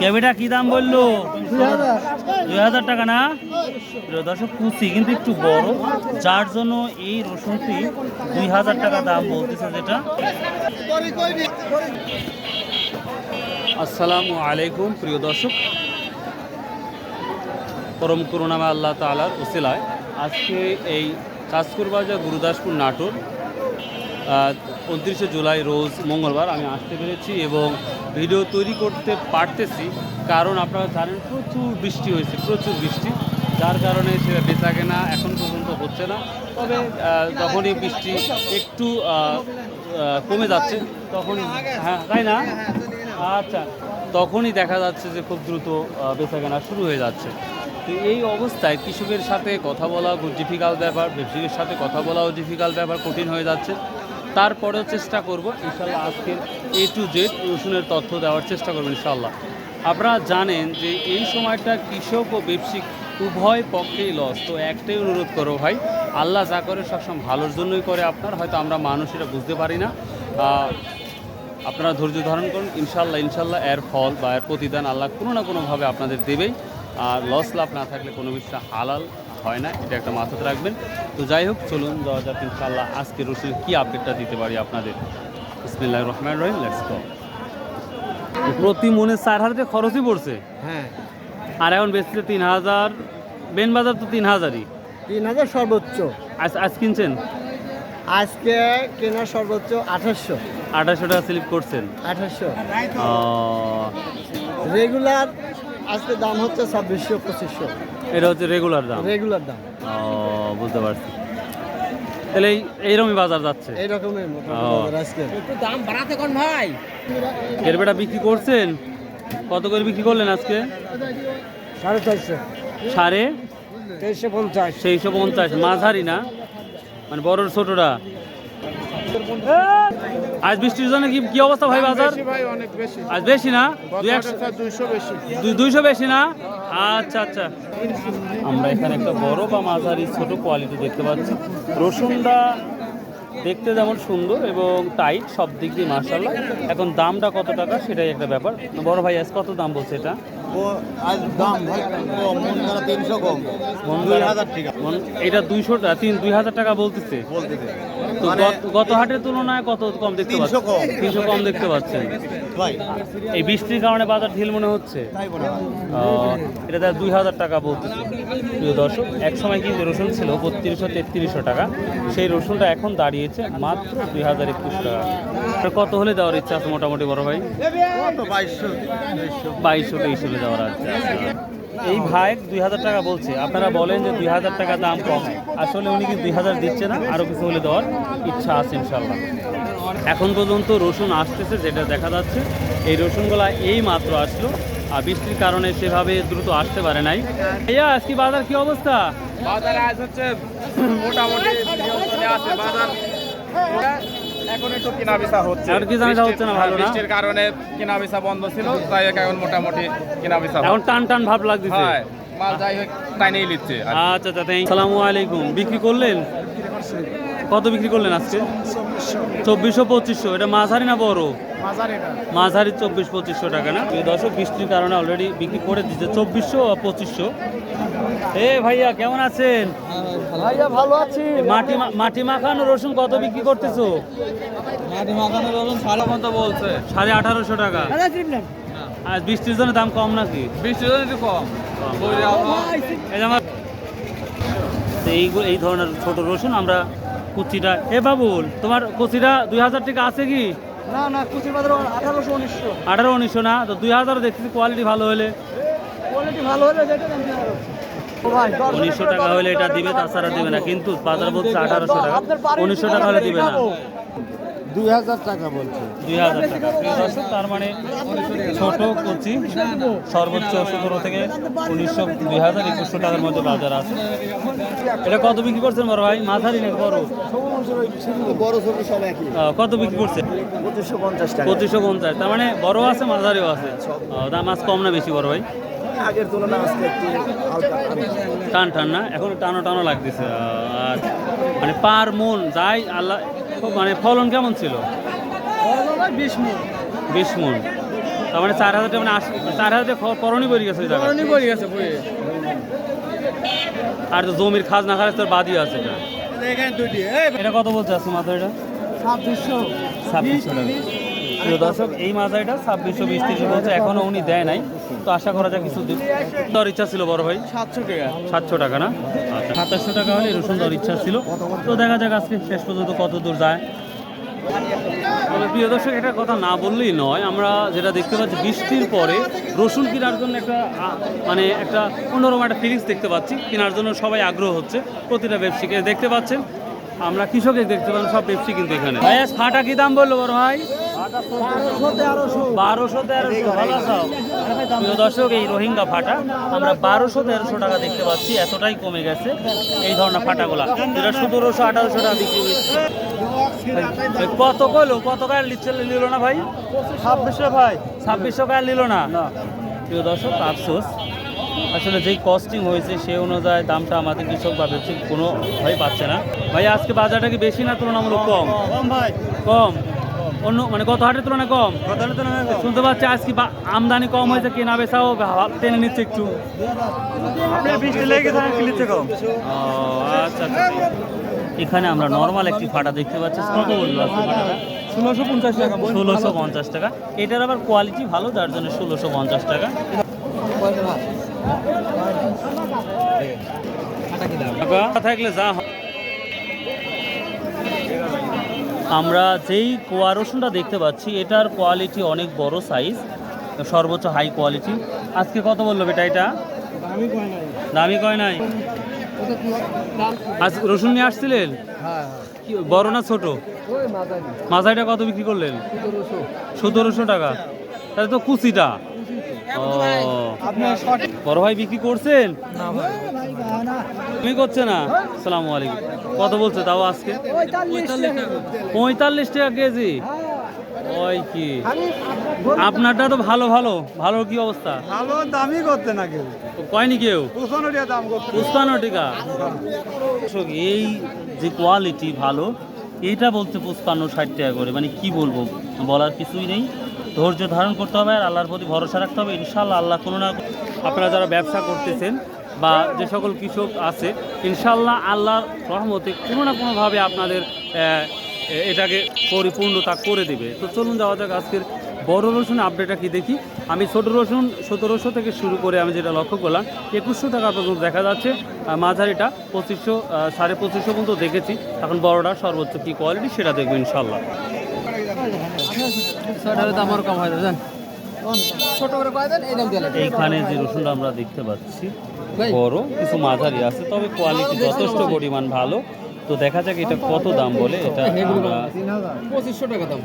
কেবিটা কি দাম বলল? দুই হাজার টাকা না? দর্শক, কুচি কিন্তু একটু বড়। যার জন্য এই রসুনটি দুই হাজার টাকা দাম বলতেছে যেটা। আসসালামু আলাইকুম, প্রিয় দর্শক। পরম করুণামা আল্লাহ তালার ওসিলায় আজকে এই কাজকুর বাজার, গুরুদাসপুর, নাটোর উনত্রিশে জুলাই রোজ মঙ্গলবার আমি আসতে পেরেছি এবং ভিডিও তৈরি করতে পারতেছি। কারণ আপনারা জানেন প্রচুর বৃষ্টি হয়েছে, প্রচুর বৃষ্টি। যার কারণে সেটা বেচা কেনা এখন পর্যন্ত হচ্ছে না। তবে যখনই বৃষ্টি একটু কমে যাচ্ছে, তখন হ্যাঁ তাই না? আচ্ছা তখনই দেখা যাচ্ছে যে খুব দ্রুত বেচা কেনা শুরু হয়ে যাচ্ছে। তো এই অবস্থায় কৃষকের সাথে কথা বলা ডিফিকাল্ট ব্যাপার, ব্যবসায়ীর সাথে কথা বলাও ডিফিকাল্ট ব্যাপার, কঠিন হয়ে যাচ্ছে। তারপরেও চেষ্টা করব, ইনশাল্লাহ আজকের এ টু জেড রসুনের তথ্য দেওয়ার চেষ্টা করব, ইনশাল্লাহ। আপনারা জানেন যে এই সময়টা কৃষক ও ব্যবসায়িক উভয় পক্ষেই লস তো একটাই অনুরোধ করো ভাই, আল্লাহ যা করে সবসময় ভালোর জন্যই করে আপনার, হয়তো আমরা মানুষ এটা বুঝতে পারি না। আপনারা ধৈর্য ধারণ করুন, ইনশাল্লাহ ইনশাল্লাহ এর ফল বা এর প্রতিদান আল্লাহ কোনো না কোনোভাবে আপনাদের দেবেই। আর লস লাভ না থাকলে কোনো বিষয়টা হালাল হয় না এটা একটা মাথাতে রাখবেন। তো যাই হোক চলুন যাওয়া যাক ইনশাল্লাহ আজকে রসুনের কী আপডেটটা দিতে পারি আপনাদের। ইসমিল্লাহ রহমান রহিম লেটস গো প্রতি মনে চার হাজার খরচই পড়ছে? হ্যাঁ। আর এখন বেচছে তিন হাজার বেন বাজার তো তিন হাজারই। তিন হাজার সর্বোচ্চ। আজ আজ কিনছেন? আজকে কেনার সর্বোচ্চ আঠাশশো আঠাশশো টাকা স্লিপ করছেন। আঠাশশো রেগুলার আজকে দাম হচ্ছে ছাব্বিশশো পঁচিশশো। এটা হচ্ছে রেগুলার দাম? রেগুলার দাম। ও বুঝতে পারছি। তাহলে এই এইরকমই বাজার যাচ্ছে? এই রকমের মোটামুটি ও। আজকে। দাম বাড়াতে কোন ভাই? এর বেটা বিক্রি করছেন? কত করে বিক্রি করলেন আজকে? সাড়ে চারশো। সাড়ে? তেইশশো পঞ্চাশ। সেইশো পঞ্চাশ। মাঝারি না? মানে বড় ছোটরা? আজ বৃষ্টির জন্য কি কি অবস্থা ভাই বাজার? ভাই অনেক বেশি। আজ বেশি না? দুই একশো দুইশো বেশি। দুই- দুইশো বেশি না? আচ্ছা আচ্ছা। আমরা এখানে একটা বড় বা মাঝারি ছোট কোয়ালিটি দেখতে পাচ্ছি। রসুনটা দেখতে যেমন সুন্দর এবং টাইট সব দিক দিয়ে মার্শাল্লাহ এখন দামটা কত টাকা সেটাই একটা ব্যাপার। বড় ভাই আজ কত দাম বলছে এটা? মন মন এটা দুইশো তিন দুই হাজার টাকা বলতেছে। তো গত- গত হাটের তুলনায় কত কম দেখতে পাচ্ছি। তিনশো কম দেখতে পাচ্ছেন। ভাই এই বৃষ্টির কারণে বাজার ঢিল মনে হচ্ছে। এটা তার দুই হাজার টাকা বলতেছে প্রিয় দর্শক এক সময় কিন্তু রসুন ছিল বত্রিশশো তেত্রিশশো টাকা। সেই রসুনটা এখন দাঁড়িয়েছে মাত্র দুই হাজার একুশ টাকা। কত হলে দেওয়ার ইচ্ছা আছে মোটামুটি বড় ভাই? বাইশশো বাইশশো তেইশ হলে দেওয়ার আছে। এই ভাই দুই হাজার টাকা বলছে। আপনারা বলেন যে দুই হাজার টাকা দাম কম। আসলে উনি কি দুই হাজার দিচ্ছে না? আরও কিছু হলে দেওয়ার ইচ্ছা আছে ইনশাল্লাহ এখন পর্যন্ত রসুন আসতেছে যেটা দেখা যাচ্ছে এই রসুনগুলা এই মাত্র আসলো। আর বৃষ্টির কারণে সেভাবে দ্রুত আসতে পারে নাই। ভাইয়া আজকে বাজার কি অবস্থা? বাজারে আজ হচ্ছে মোটামুটি আছে বাজার। এখন একটু কেনা হচ্ছে। এখন কি জানা হচ্ছে না ভালো না? বৃষ্টির কারণে কেনা বেচা বন্ধ ছিল তাই এখন মোটামুটি এখন টান টান ভাব লাগতেছে। হয় মাল যাই হোক তাই নিয়ে নিচ্ছে আচ্ছা আচ্ছা থ্যাংক আলাইকুম। বিক্রি করলেন? কত বিক্রি করলেন আজকে? চব্বিশশো পঁচিশশো। এটা মাঝারি না বড়? মাঝারি চব্বিশ পঁচিশশো টাকা না? দশক বৃষ্টির কারণে অলরেডি বিক্রি করে দিচ্ছে চব্বিশশো আর পঁচিশশো। এ ভাইয়া কেমন আছেন? ভাইয়া ভালো আছি। মাটি মাটি মাখানো রসুন কত বিক্রি করতেছো? মাটি মাখানো রকম সাড়ে কত বলছে? সাড়ে আঠারোশো টাকা। আর বৃষ্টির জন্য দাম কম নাকি? বৃষ্টির জন্য একটু কম। এই ধরনের ছোট রসুন আমরা কুচিটা এ বাবুল তোমার কুচিটা দুই হাজার টাকা আছে কি? না না কুচির বাজার আঠারোশো উনিশশো। আঠারো উনিশশো না? তো দুই হাজার দেখছি কোয়ালিটি ভালো হলে। কোয়ালিটি ভালো হলে উনিশশো টাকা হলে এটা দিবে তাছাড়া দিবে না। কিন্তু বাজার বলছে আঠারোশো টাকা। উনিশশো টাকা হলে দিবে না। দুই হাজার টাকা বলছে। দুই হাজার টাকা। তার মানে ছোট কচি সর্বোচ্চ সতেরো থেকে উনিশশো দুই হাজার একুশশো টাকার মধ্যে বাজার আছে। এটা কত বিক্রি করছেন বড় ভাই? মাঝারি নাকি বড়? বড় ছোট সব একই। কত বিক্রি করছেন? পঁচিশশো পঞ্চাশ পঁচিশশো পঞ্চাশ। তার মানে বড় আছে মাঝারিও আছে। দাম আজ কম না বেশি বড় ভাই? আগের তুলনায় আজকে একটু টান টান না? এখন টানো টানো লাগতেছে। আর মানে পার মন যাই আল্লাহ মানে ফলন কেমন ছিল? বিশ মিনিট বিশ মন তার মানে চার হাজার মানে চার হাজার টাকা করণই পড়ে গেছে ওই পড়ে গেছে আর তো জমির খাজনা খারাজ তোর বাদই আছে এটা। এটা কত বলছে আছে মাথা এটা? ছাব্বিশশো। ছাব্বিশশো টাকা। দর্শক এই মাথাটা ছাব্বিশশো বিশ তিরিশ বলছে এখনও উনি দেয় নাই। তো আশা করা যায় কিছু দিন তোর ইচ্ছা ছিল বড় ভাই। সাতশো টাকা। সাতশো টাকা না? আচ্ছা। সাতাশশো টাকা হলে রসুন দেওয়ার ইচ্ছা ছিল। তো দেখা যাক আজকে শেষ পর্যন্ত কত দূর যায়। তবে প্রিয় দর্শক একটা কথা না বললেই নয়। আমরা যেটা দেখতে পাচ্ছি বৃষ্টির পরে রসুন কেনার জন্য একটা মানে একটা অন্যরকম একটা ফিলিংস দেখতে পাচ্ছি। কেনার জন্য সবাই আগ্রহ হচ্ছে। প্রতিটা ব্যবসায়ীকে দেখতে পাচ্ছেন। আমরা কৃষকের দেখতে পাচ্ছি সব ব্যবসায়ী কিন্তু এখানে। ভাই আজ ফাটা কি দাম বলল বড় ভাই? বারোশো তেরোশো ভালো প্রিয় দর্শক এই রোহিঙ্গা ফাটা আমরা বারোশো তেরোশো টাকা দেখতে পাচ্ছি এতটাই কমে গেছে এই ধরনের ফাটাগুলা। যেটা সতেরোশো আঠারোশো টাকা বিক্রি হচ্ছে কত কইলো? কত লিচ্ছে নিল না ভাই? ছাব্বিশশো ভাই। ছাব্বিশশো কার নিল না? প্রিয় দর্শক আফসোস। আসলে যেই কস্টিং হয়েছে সেই অনুযায়ী দামটা আমাদের কৃষক বা ব্যবসায়িক কোনো ভাই পাচ্ছে না। ভাই আজকে বাজারটা কি বেশি না তুলনামূলক কম কম ভাই। কম? অন্য মানে গত হাটের তুলনায় কম। শুনতে পাচ্ছি আজকে আমদানি কম হয়েছে কেনা বেচাও টেনে নিচ্ছে একটু। আচ্ছা আচ্ছা। এখানে আমরা নর্মাল একটি ফাটা দেখতে পাচ্ছি। কত বলল ষোলোশো পঞ্চাশ টাকা। ষোলোশো পঞ্চাশ টাকা। এটার আবার কোয়ালিটি ভালো যার জন্য ষোলোশো পঞ্চাশ টাকা। টাকা থাকলে যা আমরা যেই কোয়া রসুনটা দেখতে পাচ্ছি এটার কোয়ালিটি অনেক বড় সাইজ সর্বোচ্চ হাই কোয়ালিটি আজকে কত বলল বেটা এটা? দামি কয় নাই? আজ রসুন নিয়ে আসছিলেন? হ্যাঁ বড় না ছোট? মাথাইটা কত বিক্রি করলেন? সতেরোশো। টাকা। তাহলে তো কুচিটা। ও। বড় ভাই বিক্রি করছেন? তুমি করছে না? সালামু আলাইকুম। কত বলছে তাও আজকে? পঁয়তাল্লিশ টাকা। কেজি? ওই কি? আপনারটা তো ভালো ভালো। ভালো কি অবস্থা? ভালো দামই করতে না কেউ। কয়নি কেউ? টাকা পুষ্পান্ন টিকা এই যে কোয়ালিটি ভালো এটা বলছে পুষ্পান্ন ষাট টাকা করে। মানে কি বলব বলার কিছুই নেই। ধৈর্য ধারণ করতে হবে আর আল্লাহর প্রতি ভরসা রাখতে হবে। ইনশাল্লাহ আল্লাহ কোনো না আপনারা যারা ব্যবসা করতেছেন বা যে সকল কৃষক আছে ইনশাল্লাহ আল্লাহর রহমতে কোনো না কোনোভাবে আপনাদের এটাকে পরিপূর্ণতা করে দেবে। তো চলুন যাওয়া যাক আজকের বড় রসুন আপডেটটা কি দেখি। আমি ছোট রসুন, সতেরোশো থেকে শুরু করে আমি যেটা লক্ষ্য করলাম, একুশশো টাকা পর্যন্ত দেখা যাচ্ছে। মাঝারিটা পঁচিশশো সাড়ে পঁচিশশো পর্যন্ত দেখেছি। এখন বড়টা সর্বোচ্চ কী কোয়ালিটি সেটা দেখব ইনশাল্লাহ দাম কম হয় এইখানে যে রসুনটা আমরা দেখতে পাচ্ছি বড় কিছু মাঝারি আছে তবে কোয়ালিটি যথেষ্ট পরিমাণ ভালো। তো দেখা যাক এটা কত দাম বলে এটা পঁচিশশো টাকা দাম।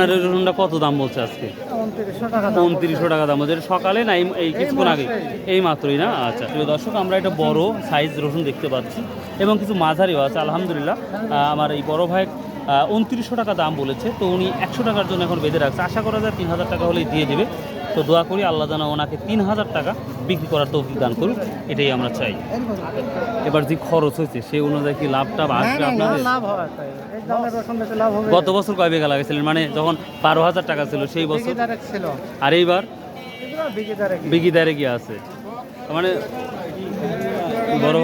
রসুনটা কত দাম বলছে আজকে? উনত্রিশশো টাকা দাম বলছে। সকালে না এই- এই কিছুক্ষণ আগে? এই মাত্রই না? আচ্ছা। প্রিয় দর্শক আমরা একটা বড় সাইজ রসুন দেখতে পাচ্ছি এবং কিছু মাঝারিও আছে আলহামদুলিল্লাহ। আমার এই বড় ভাই উনত্রিশশো টাকা দাম বলেছে তো উনি একশো টাকার জন্য এখন বেঁধে রাখছে। আশা করা যায় তিন হাজার টাকা হলেই দিয়ে দেবে। তো দোয়া করি আল্লাহ যেন ওনাকে তিন হাজার টাকা বিক্রি করার তৌফিক দান করুক এটাই আমরা চাই। এবার যে খরচ হয়েছে সেই অনুযায়ী কি লাভটা আসবে আপনাদের হয় লাভ হবে। গত বছর কয় বিঘা লাগাইছিলেন? মানে যখন বারো হাজার টাকা ছিল সেই বছর আর এইবার? বিঘিদারে বিগিদারে গিয়ে আছে। মানে বড়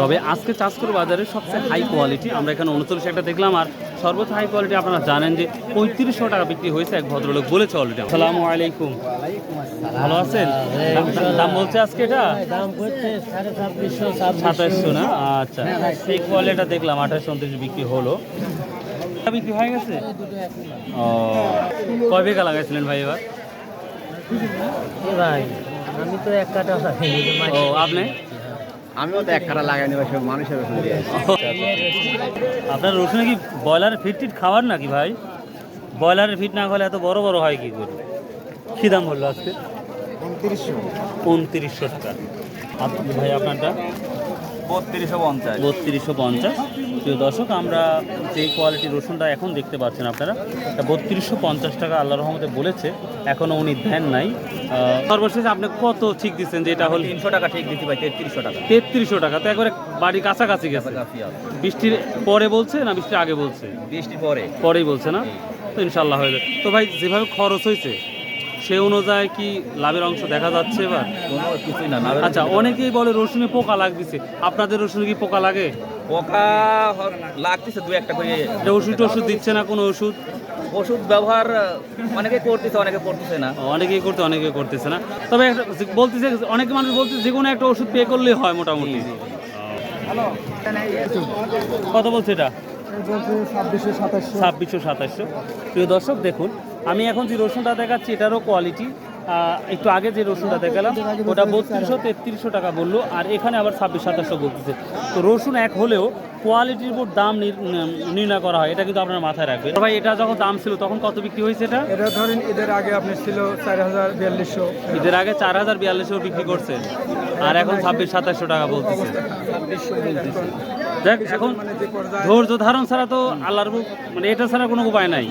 তবে আজকে চাষ করে বাজারে সবচেয়ে হাই কোয়ালিটি আমরা এখানে উনচল্লিশ একটা দেখলাম আর সর্বোচ্চ হাই কোয়ালিটি আপনারা জানেন যে পঁয়ত্রিশশো টাকা বিক্রি হয়েছে এক ভদ্রলোক বলেছে অলরেডি আসসালামু আলাইকুম। ভালো আছেন? দাম- বলছে আজকে এটা? সাতাশশো না? আচ্ছা। সেই কোয়ালিটিটা দেখলাম আঠাশ উনত্রিশ বিক্রি হলো। বিক্রি হয়ে গেছে? ও। কয় বিঘা লাগাইছিলেন ভাই এবার? ভাই আমি তো এক কাটা ও আপনি? আমিও তো এক খারা লাগাই নেব সব মানুষের ওষুধ দিয়ে আপনার রসুন কি ব্রয়লারের ফিট টিট খাওয়ার নাকি ভাই? ব্রয়লারের ফিট না খেলে এত বড় বড় হয় কি করে? কী দাম বলল আজকে? উনত্রিশশো। উনত্রিশশো টাকা। ভাই আপনারটা? বত্রিশশো পঞ্চাশ। বত্রিশশো পঞ্চাশ। প্রিয় দর্শক আমরা যে কোয়ালিটির রসুনটা এখন দেখতে পাচ্ছেন আপনারা বত্রিশশো পঞ্চাশ টাকা আল্লাহ রহমতে বলেছে এখনও উনি দেন নাই। সর্বশেষ আপনি কত ঠিক দিচ্ছেন যে এটা হল তিনশো টাকা ঠিক দিতে ভাই তেত্রিশশো টাকা। তেত্রিশশো টাকা তো একবারে বাড়ি কাছাকাছি গেছে। বৃষ্টির পরে বলছে না বৃষ্টির আগে বলছে? বৃষ্টি পরে। পরেই বলছে না? তো ইনশাল্লাহ হয়ে যাবে। তো ভাই যেভাবে খরচ হয়েছে সে অনুযায়ী কি লাভের অংশ দেখা যাচ্ছে এবার কোনো কিছুই না আচ্ছা অনেকেই বলে রসুনে পোকা লাগতেছে। আপনাদের রসুনে কি পোকা লাগে? পোকা লাগতেছে দু একটা করে। ওষুধ ওষুধ দিচ্ছে না কোনো ওষুধ? ওষুধ ব্যবহার অনেকে করতেছে অনেকে করতেছে না। অনেকেই করতে অনেকে করতেছে না। তবে বলতেছে অনেক মানুষ বলতেছে যে কোনো একটা ওষুধ পে করলেই হয় মোটামুটি। কত বলছে এটা? ছাব্বিশশো সাতাশশো। ছাব্বিশশো সাতাশশো। প্রিয় দর্শক দেখুন আমি এখন যে রসুনটা দেখাচ্ছি এটারও কোয়ালিটি একটু আগে যে রসুনটা দেখালাম ওটা বত্রিশশো তেত্রিশশো টাকা বলল আর এখানে আবার ছাব্বিশ সাতাশশো বলতেছে। তো রসুন এক হলেও কোয়ালিটির উপর দাম নির- নির্ণয় করা হয় এটা কিন্তু আপনার মাথায় রাখবেন। ভাই এটা যখন দাম ছিল তখন কত বিক্রি হয়েছে এটা? এটা ধরেন ঈদের আগে আপনি ছিল চার হাজার বিয়াল্লিশশো। ঈদের আগে চার হাজার বিয়াল্লিশশো বিক্রি করছেন আর এখন ছাব্বিশ সাতাশশো টাকা বলতেছে। দেখ এখন ধৈর্য ধারণ ছাড়া তো আল্লাহর মানে এটা ছাড়া কোনো উপায় নাই।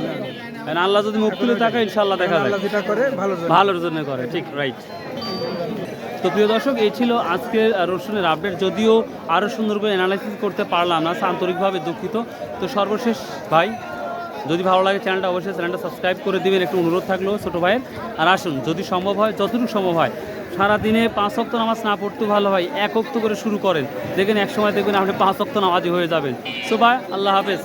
আল্লাহ যদি মুখ খুলে থাকে ইনশাল্লাহ দেখা যায় আল্লাহ যেটা করে ভালোর জন্য করে ঠিক রাইট তো প্রিয় দর্শক এই ছিল আজকের রসুনের আপডেট যদিও আরও সুন্দর করে অ্যানালাইসিস করতে পারলাম না আন্তরিকভাবে দুঃখিত। তো সর্বশেষ ভাই যদি ভালো লাগে চ্যানেলটা অবশ্যই চ্যানেলটা সাবস্ক্রাইব করে দিবেন। একটু অনুরোধ থাকল ছোটো ভাইয়ের। আর আসুন যদি সম্ভব হয় যতটুকু সম্ভব হয় সারাদিনে পাঁচ অক্ত নামাজ না পড়তেও ভালো হয় এক অক্ত করে শুরু করেন। দেখেন এক সময় দেখবেন আপনি পাঁচ অক্ত নামাজি হয়ে যাবেন। সো ভাই আল্লাহ হাফেজ।